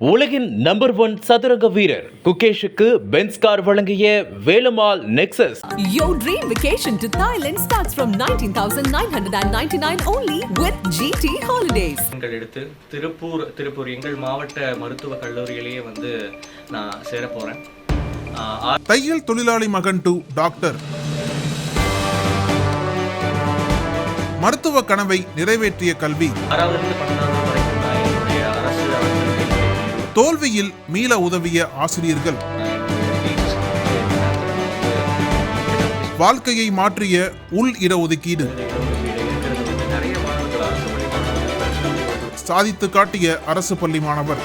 உலகின் number one சதுரங்க வீரர் குகேஷுக்கு பென்ஸ் கார் வழங்கிய Velammal Nexus Your dream vacation to Thailand starts from 19,999 only with GT Holidays. எங்கள் எடுத்து திருப்பூர் திருப்பூர் எங்கள் மாவட்ட மருத்துவக் கல்லூரியிலேயே வந்து நான் சேர போகிறேன் தையல் தொழிலாளி மகன் டு டாக்டர் மருத்துவ கனவை நிறைவேற்றிய கல்வி. ஆறாவதுலேருந்து தோல்வியில் மீள உதவிய ஆசிரியர்கள். வாழ்க்கையை மாற்றிய உள் இடஒதுக்கீடு. சாதித்து காட்டிய அரசு பள்ளி மாணவர்.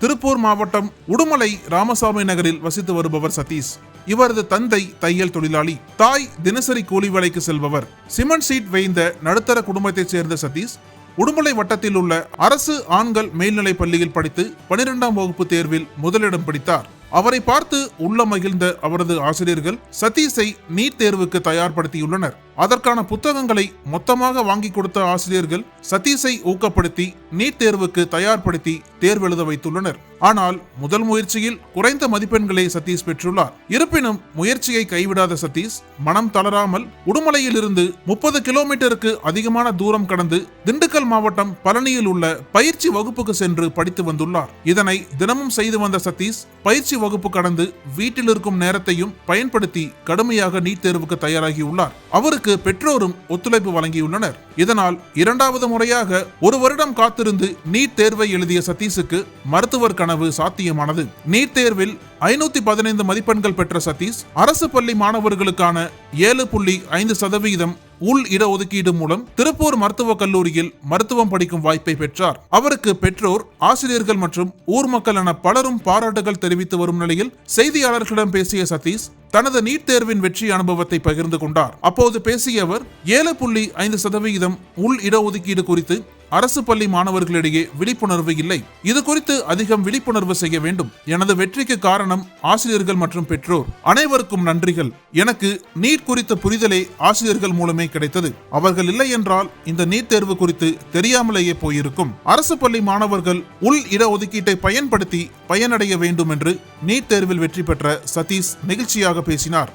திருப்பூர் மாவட்டம் உடுமலை ராமசாமி நகரில் வசித்து வருபவர் சதீஷ். இவரது தந்தை தையல் தொழிலாளி தாய் தினசரி கூலி வேலைக்கு செல்பவர். சிமெண்ட் சீட் வேய்ந்த நடுத்தர குடும்பத்தைச் சேர்ந்த சதீஷ் உடுமலை வட்டத்தில் உள்ள அரசு ஆண்கள் மேல்நிலை பள்ளியில் படித்து பனிரெண்டாம் வகுப்பு தேர்வில் முதலிடம் பிடித்தார். அவரை பார்த்து உள்ள மகிழ்ந்த அவரது ஆசிரியர்கள் சதீஷை நீட் தேர்வுக்கு தயார்படுத்தியுள்ளனர். அதற்கான புத்தகங்களை மொத்தமாக வாங்கி கொடுத்த ஆசிரியர்கள் சதீஷை ஊக்கப்படுத்தி நீட் தேர்வுக்கு தயார்படுத்தி தேர்வெழுத வைத்துள்ளனர். ஆனால் முதல் முயற்சியில் குறைந்த மதிப்பெண்களை சதீஷ் பெற்றுள்ளார். இருப்பினும் முயற்சியை கைவிடாத சதீஷ் மனம் தளராமல் உடுமலையிலிருந்து முப்பது கிலோமீட்டருக்கு அதிகமான தூரம் கடந்து திண்டுக்கல் மாவட்டம் பழனியில் உள்ள பயிற்சி வகுப்புக்கு சென்று படித்து வந்துள்ளார். இதனை தினமும் செய்து வந்த சதீஷ் பயிற்சி வகுப்பு கடந்து வீட்டில் இருக்கும் நேரத்தையும் பயன்படுத்தி கடுமையாக நீட் தேர்வுக்கு தயாராகியுள்ளார். அவருக்கு பெற்றோரும் ஒத்துழைப்பு வழங்கியுள்ளனர். இதனால் இரண்டாவது முறையாக ஒரு வருடம் காத்திருந்து நீட் தேர்வை எழுதிய சதீஷுக்கு மருத்துவர் கனவு சாத்தியமானது. நீட் தேர்வில் ஐநூத்தி பதினைந்து மதிப்பெண்கள் பெற்ற சதீஷ் அரசு பள்ளி மாணவர்களுக்கான ஏழு புள்ளி ஐந்து சதவீதம் உள் இடஒதுக்கீடு மூலம் திருப்பூர் மருத்துவக் கல்லூரியில் மருத்துவம் படிக்கும் வாய்ப்பை பெற்றார். அவருக்கு பெற்றோர் ஆசிரியர்கள் மற்றும் ஊர் மக்கள் என பலரும் பாராட்டுகள் தெரிவித்து வரும் நிலையில் செய்தியாளர்களிடம் பேசிய சதீஷ் தனது நீட் தேர்வின் வெற்றி அனுபவத்தை பகிர்ந்து கொண்டார். அப்போது பேசிய அவர் ஏழு புள்ளி ஐந்து சதவிகிதம் உள் இடஒதுக்கீடு குறித்து அரசு பள்ளி மாணவர்களிடையே விழிப்புணர்வு இல்லை. இது குறித்து அதிகம் விழிப்புணர்வு செய்ய வேண்டும். எனது வெற்றிக்கு காரணம் ஆசிரியர்கள் மற்றும் பெற்றோர். அனைவருக்கும் நன்றிகள். எனக்கு நீட் குறித்த புரிதலே ஆசிரியர்கள் மூலமே கிடைத்தது. அவர்கள் இல்லை என்றால் இந்த நீட் தேர்வு குறித்து தெரியாமலேயே போயிருக்கும். அரசு பள்ளி மாணவர்கள் உள் இடஒதுக்கீட்டை பயன்படுத்தி பயனடைய வேண்டும் என்று நீட் தேர்வில் வெற்றி பெற்ற சதீஷ் நெகிழ்ச்சியாக பேசினார்.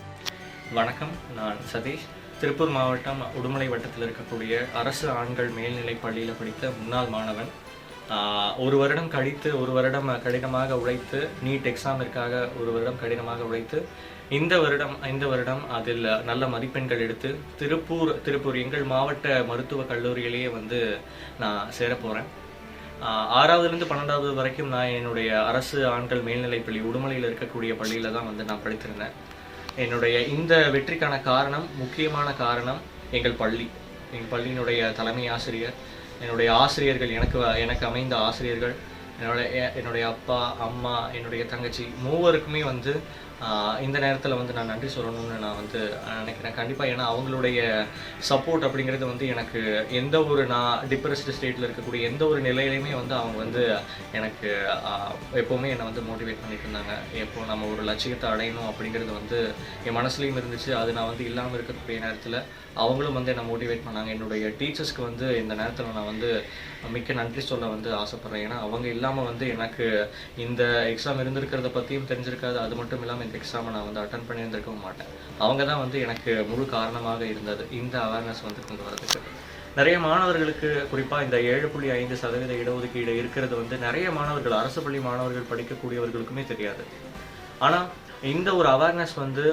வணக்கம். நான் சதீஷ். திருப்பூர் மாவட்டம் உடுமலை வட்டத்தில் இருக்கக்கூடிய அரசு ஆண்கள் மேல்நிலைப் பள்ளியில் படித்த முன்னாள் மாணவன். ஒரு வருடம் கழித்து ஒரு வருடம் கடினமாக உழைத்து நீட் எக்ஸாமிற்காக ஒரு வருடம் கடினமாக உழைத்து இந்த வருடம் இந்த வருடம் அதில் நல்ல மதிப்பெண்கள் எடுத்து திருப்பூர் திருப்பூர் எங்கள் மாவட்ட மருத்துவக் கல்லூரியிலேயே வந்து நான் சேரப்போகிறேன் ஆறாவதுலேருந்து பன்னெண்டாவது வரைக்கும் நான் என்னுடைய அரசு ஆண்கள் மேல்நிலைப் பள்ளி உடுமலையில் இருக்கக்கூடிய பள்ளியில் தான் வந்து நான் படித்திருந்தேன். என்னுடைய இந்த வெற்றிக்கான காரணம் முக்கியமான காரணம் எங்கள் பள்ளி. எங்கள் பள்ளியினுடைய தலைமை ஆசிரியர் என்னுடைய ஆசிரியர்கள் எனக்கு எனக்கு அமைந்த ஆசிரியர்கள் என்னுடைய என்னுடைய அப்பா அம்மா என்னுடைய தங்கச்சி மூவருக்குமே வந்து இந்த நேரத்தில் வந்து நான் நன்றி சொல்லணும்னு நான் வந்து நினைக்கிறேன். கண்டிப்பாக ஏன்னா அவங்களுடைய சப்போர்ட் அப்படிங்கிறது வந்து எனக்கு எந்த ஒரு நான் டிப்ரெஸ்டு ஸ்டேட்டில் இருக்கக்கூடிய எந்த ஒரு நிலையிலையுமே வந்து அவங்க வந்து எனக்கு எப்போவுமே என்னை வந்து மோட்டிவேட் பண்ணிட்டு இருந்தாங்க. எப்போ நம்ம ஒரு லட்சியத்தை அடையணும் அப்படிங்கிறது வந்து என் மனசுலையும் இருந்துச்சு. அது நான் வந்து இல்லாமல் இருக்கக்கூடிய நேரத்தில் அவங்களும் வந்து என்னை மோட்டிவேட் பண்ணாங்க. என்னுடைய டீச்சர்ஸ்க்கு வந்து இந்த நேரத்தில் நான் வந்து மிக்க நன்றி சொல்ல வந்து ஆசைப்பட்றேன். ஏன்னா அவங்க இல்லாமல் வந்து எனக்கு இந்த எக்ஸாம் இருந்திருக்கிறத பற்றியும் தெரிஞ்சிருக்காது. அது மட்டும் இல்லாமல் எக்ஸாமை நான் வந்து அட்டன் பண்ணியிருந்திருக்கவும் மாட்டேன். அவங்க தான் வந்து எனக்கு முழு காரணமாக இருந்தது. இந்த அவேர்னஸ் வந்து கொண்டு வரதுக்கு. நிறைய மாணவர்களுக்கு குறிப்பாக இந்த ஏழு புள்ளி ஐந்து சதவீத இடஒதுக்கீடு இருக்கிறது வந்து நிறைய மாணவர்கள் அரசு பள்ளி மாணவர்கள் படிக்கக்கூடியவர்களுக்குமே தெரியாது. ஆனால் இந்த ஒரு அவேர்னஸ் வந்து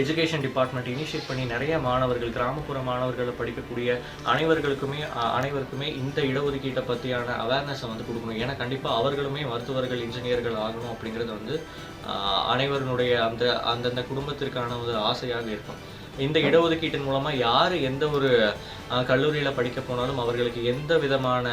எஜுகேஷன் டிபார்ட்மெண்ட் இனிஷியேட் பண்ணி நிறைய மாணவர்கள் கிராமப்புற மாணவர்கள் படிக்கக்கூடிய அனைவர்களுக்குமே அனைவருக்குமே இந்த இடஒதுக்கீட்டை பற்றியான அவேர்னஸை வந்து கொடுக்கணும். ஏன்னா கண்டிப்பாக அவர்களுமே மருத்துவர்கள் இன்ஜினியர்கள் ஆகணும் அப்படிங்கிறது வந்து அனைவருடைய அந்த அந்தந்த குடும்பத்திற்கான ஒரு ஆசையாக இருக்கும். இந்த இடஒதுக்கீட்டின் மூலமாக யார் எந்த ஒரு கல்லூரியில் படிக்க போனாலும் அவர்களுக்கு எந்த விதமான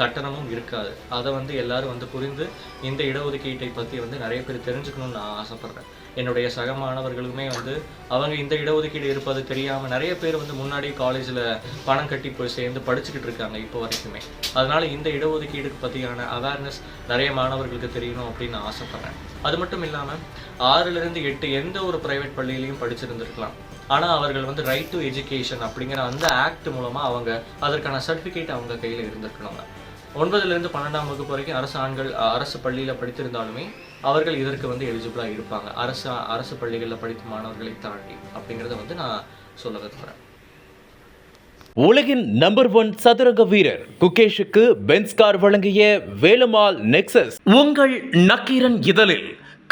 கட்டணமும் இருக்காது. அதை வந்து எல்லாரும் வந்து புரிந்து இந்த இடஒதுக்கீட்டை பற்றி வந்து நிறைய பேர் தெரிஞ்சுக்கணும்னு நான் ஆசைப்பட்றேன். என்னுடைய சக மாணவர்களுமே வந்து அவங்க இந்த இடஒதுக்கீடு இருப்பது தெரியாமல் நிறைய பேர் வந்து முன்னாடி காலேஜில் பணம் கட்டி போய் சேர்ந்து படிச்சுக்கிட்டு இருக்காங்க இப்போ வரைக்குமே. அதனால இந்த இடஒதுக்கீடுக்கு பற்றியான அவேர்னஸ் நிறைய மாணவர்களுக்கு தெரியணும் அப்படின்னு நான் ஆசைப்பட்றேன். அது மட்டும் இல்லாமல் ஆறுலேருந்து எட்டு எந்த ஒரு ப்ரைவேட் பள்ளியிலையும் படிச்சிருந்துருக்கலாம். ஆனால் அவர்கள் வந்து ரைட் டு எஜுகேஷன் அப்படிங்கிற அந்த ஆக்ட் மூலமாக அவங்க அதற்கான சர்டிஃபிகேட் அவங்க கையில் இருந்திருக்கணுங்க. ஒன்பதுலேருந்து பன்னெண்டாம் வகுப்பு வரைக்கும் அரசு ஆண்கள் அரசு பள்ளியில் படித்திருந்தாலுமே அவர்கள் இதற்கு வந்து எலிஜிபிளாக இருப்பாங்க. அரசு அரசு பள்ளிகளில் படித்த மாணவர்களை தாண்டி அப்படிங்கிறத வந்து நான் சொல்ல விரும்புகிறேன் உலகின் நம்பர் ஒன் சதுரங்க வீரர் குகேஷுக்கு பென்ஸ் கார் வழங்கிய வேலுமால் நெக்சஸ். உங்கள் நக்கீரன் இதழில்